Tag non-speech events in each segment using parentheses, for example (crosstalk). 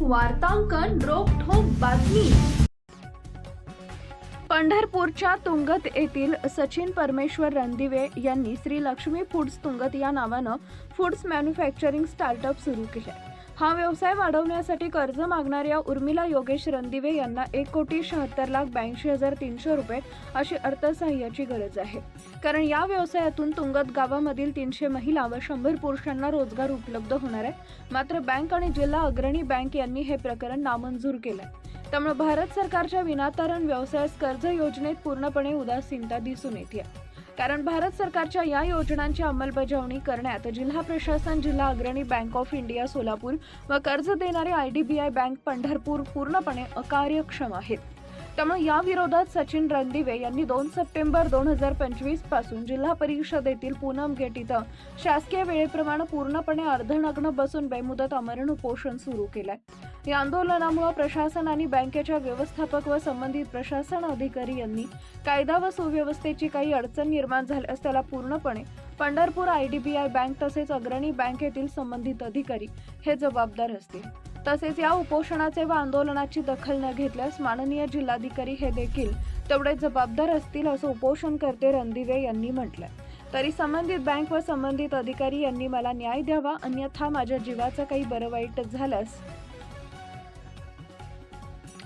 वार्तांकन रोखोक बातमी. पंढरपूरच्या तुंगत येथील सचिन परमेश्वर रणदिवे यांनी श्री लक्ष्मी फूड्स तुंगत या नावानं फूड्स मॅन्युफॅक्चरिंग स्टार्टअप सुरू केले हा व्यवसाय वाढवण्यासाठी कर्ज मागणाऱ्या उर्मिला योगेश रणदिवे यांना एक कोटी शहात्तर लाख ब्याऐंशी हजार तीनशे रुपये अशी अर्थसहाय्याची गरज आहे. कारण या व्यवसायातून तुंगत गावामधील तीनशे महिला व शंभर पुरुषांना रोजगार उपलब्ध होणार आहे. मात्र बँक आणि जिल्हा अग्रणी बँक यांनी हे प्रकरण नामंजूर केलंय. त्यामुळे भारत सरकारच्या विनातारण व्यवसायास कर्ज योजनेत पूर्णपणे उदासीनता दिसून येते कारण भारत सरकारच्या या योजनांची अंमलबजावणी करण्यात जिल्हा प्रशासन जिल्हा अग्रणी बँक ऑफ इंडिया सोलापूर व कर्ज देणारे I D B I bank Pandharpur पूर्णपणे अकार्यक्षम आहेत. त्यामुळे या विरोधात सचिन रणदिवे यांनी दोन सप्टेंबर दोन हजार पंचवीसपासून जिल्हा परिषदेतील पूनम गेट इथं शासकीय वेळेप्रमाणे पूर्णपणे अर्धनग्न बसून बेमुदत अमरण उपोषण सुरू केलंय. या आंदोलनामुळे प्रशासन आणि बँकेच्या व्यवस्थापक व संबंधित प्रशासन अधिकारी यांनी कायदा व सुव्यवस्थेची काही अडचण निर्माण झाल्यास त्याला पूर्णपणे Pandharpur I D B I bank तसेच अग्रणी बँकेतील संबंधित अधिकारी हे जबाबदार असतील. तसेच या उपोषणाचे व आंदोलनाची दखल न घेतल्यास माननीय जिल्हाधिकारी हे देखील तेवढे जबाबदार असतील असं उपोषणकर्ते रणदिवे यांनी म्हटलंय. तरी संबंधित बँक व संबंधित अधिकारी यांनी मला न्याय द्यावा अन्यथा माझ्या जीवाचं काही बरं वाईट झाल्यास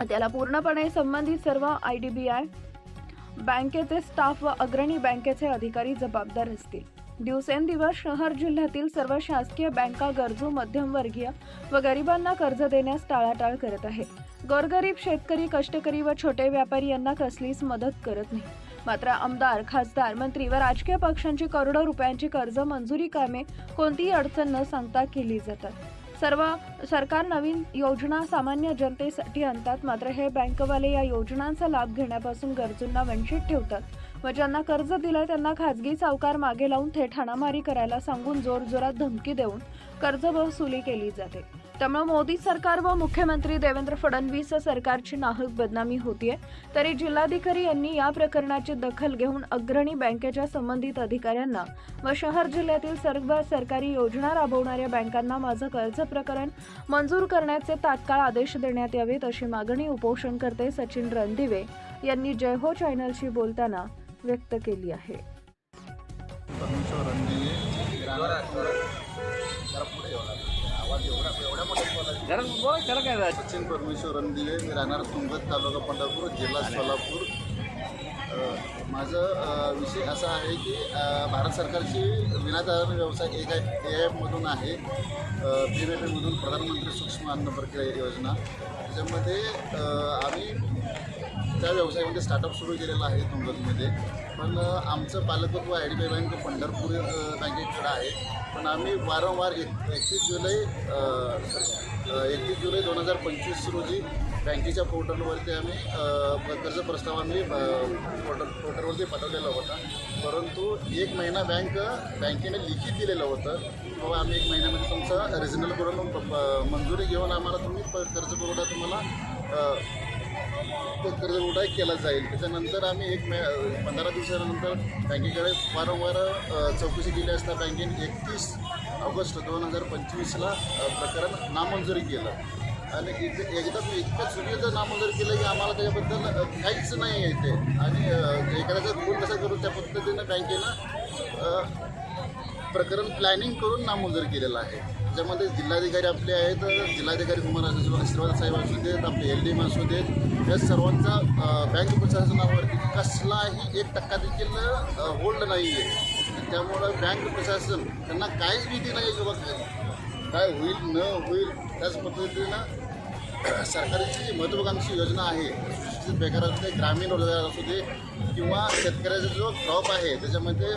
त्याला पूर्णपणे संबंधित सर्व आय डी बी आय बँकेचे स्टाफ व अग्रणी बँकेचे अधिकारी जबाबदार असतील. दिवसेंदिवस शहर जिल्ह्यातील सर्व शासकीय बँका गरजू मध्यमवर्गीय व गरिबांना कर्ज देण्यास टाळाटाळ करत आहे गोरगरीब शेतकरी कष्टकरी व छोटे व्यापारी यांना कसलीच मदत करत नाही. मात्र आमदार खासदार मंत्री व राजकीय पक्षांची करोडो रुपयांची कर्ज मंजुरी कामे कोणतीही अडचण न सांगता केली जातात. सर्व सरकार नवीन योजना सामान्य जनतेसाठी आणतात. मात्र हे बँकवाले या योजनांचा लाभ घेण्यापासून गरजूंना वंचित ठेवतात. व ज्यांना कर्ज दिलं त्यांना खाजगी सावकार मागे लावून थेट हाणामारी करायला सांगून जोरजोरात धमकी देऊन कर्ज वसुली केली जाते. त्यामुळे मोदी सरकार व मुख्यमंत्री देवेंद्र फडणवीस सरकारची नाहक बदनामी होतीये. तरी जिल्हाधिकारी यांनी या प्रकरणाची दखल घेऊन अग्रणी बँकेच्या संबंधित अधिकाऱ्यांना व शहर जिल्ह्यातील सर्व सरकारी योजना राबवणाऱ्या बँकांना माझं कर्ज प्रकरण मंजूर करण्याचे तात्काळ आदेश देण्यात यावेत अशी मागणी उपोषणकर्ते सचिन रणदिवे यांनी जय हो चॅनलशी बोलताना व्यक्त केली आहे. त्याला काय सचिन परमेश्वर रणदिवे मी राहणार तुंगत तालुका पंढरपूर जिल्हा सोलापूर. माझं विषय असा आहे की भारत सरकारची विनातारण व्यवसाय एक ए एफमधून आहे. पी एम एमधून प्रधानमंत्री सूक्ष्म अन्न प्रक्रिया योजना. त्याच्यामध्ये आम्ही त्या व्यवसायामध्ये स्टार्टअप सुरू केलेला आहे तुंगतमध्ये पण आमचं पालकत्व I D B bank Pandharpur बँकेकडं आहे. पण आम्ही वारंवार एक एकतीस जुलै एकतीस जुलै दोन हजार पंचवीस रोजी बँकेच्या पोर्टलवरती आम्ही कर्ज प्रस्ताव आम्ही पोर्टल पोर्टलवरती पाठवलेला होता. परंतु एक महिना बँक बँकेने लिखित दिलेलं होतं. बाबा आम्ही एक महिन्यामध्ये तुमचा रिजनल करून मंजुरी घेऊन आम्हाला तुम्ही प- कर्ज पुरवठा तुम्हाला तो कर्ज पुरवठा केला जाईल. त्याच्यानंतर आम्ही एक मे पंधरा दिवसानंतर बँकेकडे वारंवार चौकशी केली असता बँकेने एकतीस ऑगस्ट दोन हजार पंचवीसला प्रकरण नामंजुरी केलं. आणि इथे एकदा इतकं चुकीचं नामंजूर केलं की आम्हाला त्याच्याबद्दल काहीच नाही आहे ते आणि एखाद्याचा फोन कसा करू त्या पद्धतीनं बँकेनं प्रकरण प्लॅनिंग करून नामंजूर केलेलं आहे. त्याच्यामध्ये जिल्हाधिकारी आपले आहेत जिल्हाधिकारी कुमार असू आशीर्वाद साहेब असू देत आपले एल डी एम असू देत या सर्वांचा बँक प्रशासनावरती कसलाही एक टक्का देखील होल्ड नाही आहे त्यामुळं बँक प्रशासन त्यांना काहीच भीती नाही की बाबा काय होईल न होईल त्याच पद्धतीनं (clears throat) सरकारची जी महत्त्वाकांक्षी योजना आहे सुशिक्षित बेकार असू दे ग्रामीण रोजगार असू दे किंवा शेतकऱ्याचा जो क्रॉप आहे त्याच्यामध्ये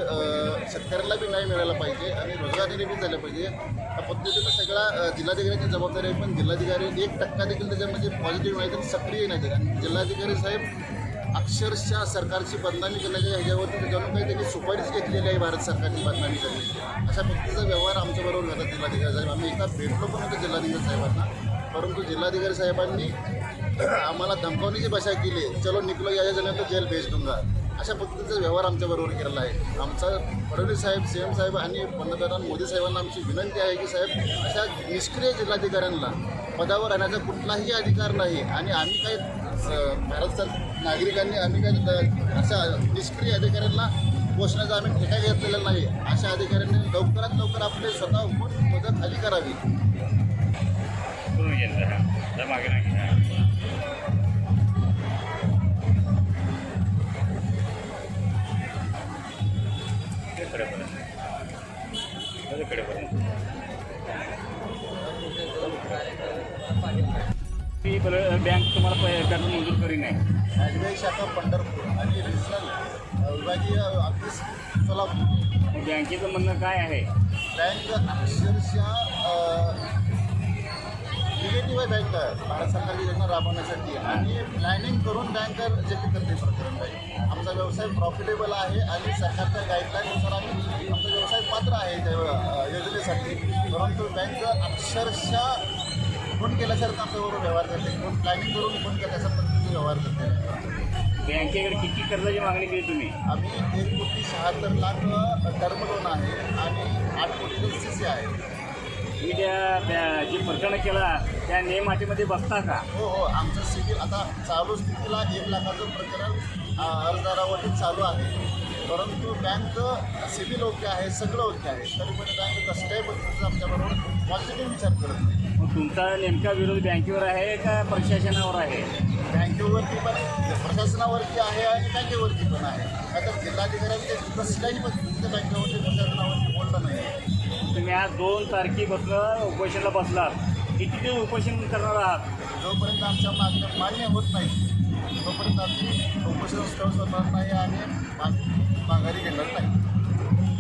शेतकऱ्याला बी न्याय मिळायला पाहिजे आणि रोजगार निर्मित झाला पाहिजे. त्या पद्धतीनं सगळा अ, जिल्हाधिकाऱ्यांची जबाबदारी आहे पण जिल्हाधिकारी एक टक्का देखील त्याच्यामध्ये पॉझिटिव्ह नाही तर सक्रिय नाही आणि जिल्हाधिकारी साहेब अक्षरशः सरकारची बदनामी करण्याच्या ह्याच्यावरती त्याच्यावर काही त्यांनी सुपारीच घेतलेली आहे भारत सरकारची बदनामी करण्याची अशा पद्धतीचा व्यवहार आमच्याबरोबर घालतात जिल्हाधिकारी साहेब. आम्ही एकदा भेटलो पण होतो जिल्हाधिकारी साहेबांना. परंतु जिल्हाधिकारी साहेबांनी आम्हाला धमकावण्याची भाषा केली. चलो निकलो या जण जेल भेज दूंगा. अशा पद्धतीचा व्यवहार आमच्याबरोबर केलेला आहे. आमचा फडणवीस साहेब सी एम साहेब आणि पंतप्रधान मोदी साहेबांना आमची विनंती आहे की साहेब अशा निष्क्रिय जिल्हाधिकाऱ्यांना पदावर आणायचा कुठलाही अधिकार नाही आणि आम्ही काही भारत सर नागरिकांनी आम्ही काही अशा निष्क्रिय अधिकाऱ्यांना पोचण्याचा आम्ही ठेका घेतलेला नाही. अशा अधिकाऱ्यांनी लवकरात लवकर आपले स्वतः मदत खाली करावी. ती बँक तुम्हाला पै- कर्ज मंजूर करी नाही एस शाखा पंढरपूर आणि रिजनल विभागीय ऑफिस सोलापूर बँकेचं म्हणणं काय आहे? बँक अक्षरशः निगेटिव्ह आहे बँक भारत सरकारची योजना राबवण्यासाठी आणि प्लॅनिंग करून बँक जे काही करते प्रकरण आहे आमचा व्यवसाय प्रॉफिटेबल आहे आणि सरकारच्या गाईडलाईननुसार आम्ही आमचा व्यवसाय पात्र आहे त्या योजनेसाठी परंतु बँक अक्षरशः फोन केल्यासारखं आमच्याबरोबर व्यवहार करते. कोण प्लॅनिंग करून फोन अशा पद्धतीचे व्यवहार करते. बँकेकडे किती कर्जाची मागणी केली तुम्ही? आम्ही एक कोटी शहात्तर लाख टर्म लोन आहे आणि आठ कोटीचं सी सी आहे. तुम्ही त्या त्या जे प्रकरण केला त्या नियम अटीमध्ये बसता का? हो हो. आमचं सिबिल आता चालू स्थितीला एक लाखाचं प्रकरण अ, अर्जदारावरती चालू आहे. परंतु बँक सिबिल ओके आहे सगळं ओके आहे. तरी पण बँक कसल्याही पद्धतीचा आमच्याबरोबर पॉझिटिव्ह विचार करत नाही मग तुमचा नेमका विरोध बँकेवर आहे का प्रशासनावर आहे? बँकेवरती पण प्रशासनावरती आहे आणि बँकेवरती पण आहे. आता जिल्हाधिकाऱ्यांचे कसल्याही पद्धतीचं बँकेवरती प्रशासनावरती बोललं नाही तुम्ही आज दोन तारखेपासून उपोषणाला बसलात. किती दिवस उपोषण करणार आहात? जोपर्यंत आमच्या मागण्या मान्य होत नाही तोपर्यंत आम्ही उपोषण स्थळ सोडणार नाही आणि